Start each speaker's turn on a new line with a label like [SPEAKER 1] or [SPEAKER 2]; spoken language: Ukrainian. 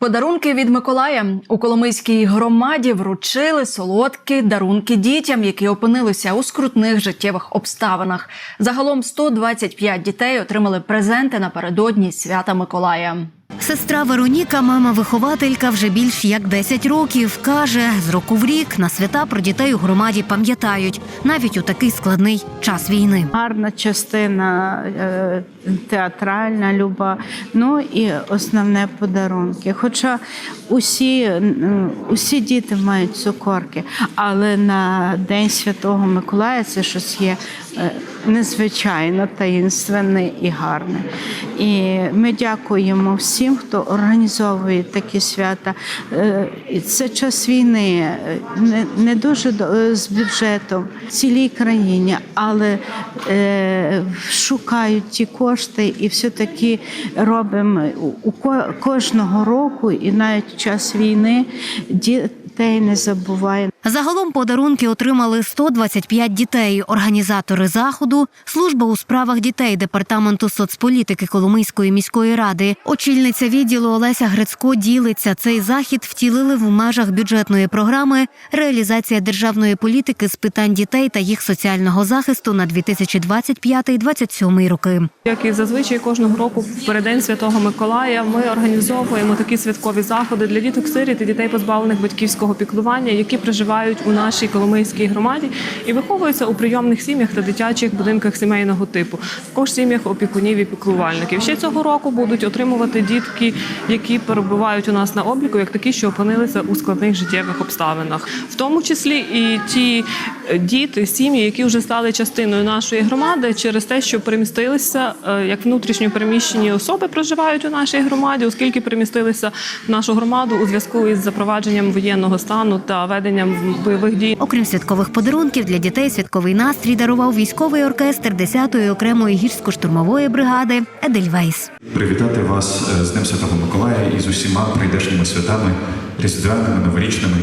[SPEAKER 1] Подарунки від Миколая у Коломийській громаді вручили солодкі дарунки дітям, які опинилися у скрутних життєвих обставинах. Загалом 125 дітей отримали презенти напередодні свята Миколая.
[SPEAKER 2] Сестра Вероніка, мама-вихователька, вже більш як 10 років. Каже, з року в рік на свята про дітей у громаді пам'ятають, навіть у такий складний час війни.
[SPEAKER 3] Гарна частина е, театральна, люба. Ну і основне подарунки. Хоча усі, усі діти мають цукорки, але на День Святого Миколая це щось є е, незвичайно таїнственне і гарне. І ми дякуємо всім, хто організовує такі свята. Е, Це час війни, е, не, дуже е, з бюджетом цілій країні, але шукають ті кошти і все-таки робимо у- у ко- кожного року, і навіть час війни дітей не забуваємо.
[SPEAKER 2] Загалом подарунки отримали 125 дітей. Організатори заходу, служба у справах дітей департаменту соцполітики Коломийської міської ради. Очільниця відділу Олеся Грицько ділиться. Цей захід втілили в межах бюджетної програми реалізація державної політики з питань дітей та їх соціального захисту на 2025-2027 роки.
[SPEAKER 4] Як і зазвичай кожного року в переддень Святого Миколая ми організовуємо такі святкові заходи для діток сиріт і дітей, позбавлених батьківського піклування, які проживають у нашій Коломийській громаді і виховуються у прийомних сім'ях та дитячих будинках сімейного типу, також сім'ях опікунів і піклувальників. Ще цього року будуть отримувати дітки, які перебувають у нас на обліку, як такі, що опинилися у складних життєвих обставинах, в тому числі і ті діти, сім'ї, які вже стали частиною нашої громади через те, що перемістилися е, як внутрішньо переміщені особи проживають у нашій громаді, оскільки перемістилися в нашу громаду у зв'язку із запровадженням воєнного стану та веденням бойових дій.
[SPEAKER 2] Окрім святкових подарунків для дітей, святковий настрій дарував військовий оркестр 10-ї окремої гірсько-штурмової бригади Едельвейс.
[SPEAKER 5] привітати вас е, з Днем Святого Миколая і з усіма прийдешніми святами, різдвяними, новорічними.